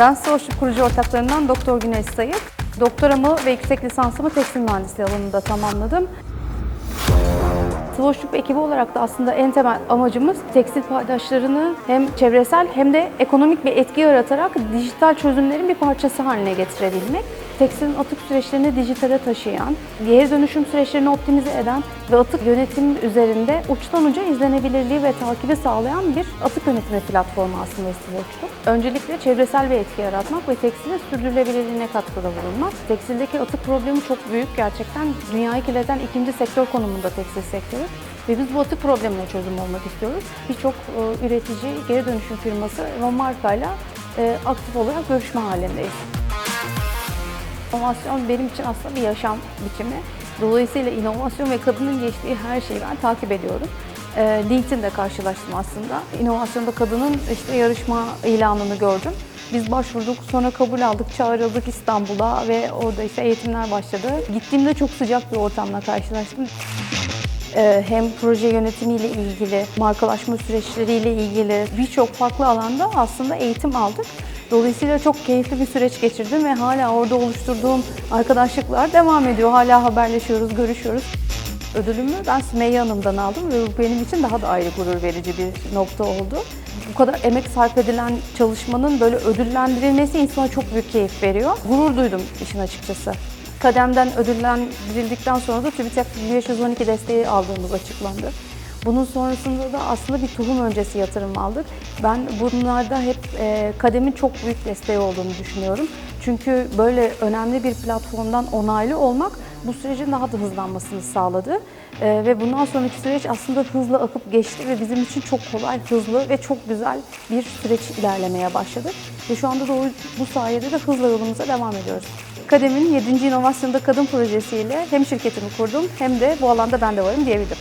Ben Soğuşluk kurucu ortaklarından Doktor Güneş Sayık. Doktoramı ve yüksek lisansımı tekstil mühendisliği alanında tamamladım. Sloşluk ekibi olarak da aslında en temel amacımız tekstil paydaşlarını hem çevresel hem de ekonomik bir etki yaratarak dijital çözümlerin bir parçası haline getirebilmek. Tekstilin atık süreçlerini dijitale taşıyan, geri dönüşüm süreçlerini optimize eden ve atık yönetimi üzerinde uçtan uca izlenebilirliği ve takibi sağlayan bir atık yönetimi platformu aslında Sloşluk. Öncelikle çevresel bir etki yaratmak ve tekstilin sürdürülebilirliğine katkıda bulunmak. Tekstildeki atık problemi çok büyük gerçekten. Dünyayı kirleten ikinci sektör konumunda tekstil sektörü. Ve biz bu atık problemine çözüm olmak istiyoruz. Birçok e, üretici, geri dönüşüm firması ve markayla e, aktif olarak görüşme halindeyiz. İnovasyon benim için aslında bir yaşam biçimi. Dolayısıyla inovasyon ve kadının geçtiği her şeyi ben takip ediyorum. E, LinkedIn'de karşılaştım aslında. İnovasyonda kadının işte yarışma ilanını gördüm. Biz başvurduk, sonra kabul aldık, çağrıldık İstanbul'a ve orada işte eğitimler başladı. Gittiğimde çok sıcak bir ortamla karşılaştım. Ee, hem proje yönetimiyle ilgili, markalaşma süreçleriyle ilgili birçok farklı alanda aslında eğitim aldık. Dolayısıyla çok keyifli bir süreç geçirdim ve hala orada oluşturduğum arkadaşlıklar devam ediyor. Hala haberleşiyoruz, görüşüyoruz. Ödülümü ben Sümeyye Hanım'dan aldım ve bu benim için daha da ayrı gurur verici bir nokta oldu. Bu kadar emek sarf edilen çalışmanın böyle ödüllendirilmesi insana çok büyük keyif veriyor. Gurur duydum işin açıkçası. Kadem'den ödüllendirildikten sonra da TÜBİTAK 1512 desteği aldığımız açıklandı. Bunun sonrasında da aslında bir tohum öncesi yatırım aldık. Ben bunlarda hep e, Kadem'in çok büyük desteği olduğunu düşünüyorum. Çünkü böyle önemli bir platformdan onaylı olmak bu sürecin daha da hızlanmasını sağladı. E, ve bundan sonraki süreç aslında hızla akıp geçti ve bizim için çok kolay, hızlı ve çok güzel bir süreç ilerlemeye başladı. Ve şu anda da bu sayede de hızla yolumuza devam ediyoruz. Kadem'in 7. İnovasyonda Kadın projesiyle hem şirketimi kurdum hem de bu alanda ben de varım diyebilirim.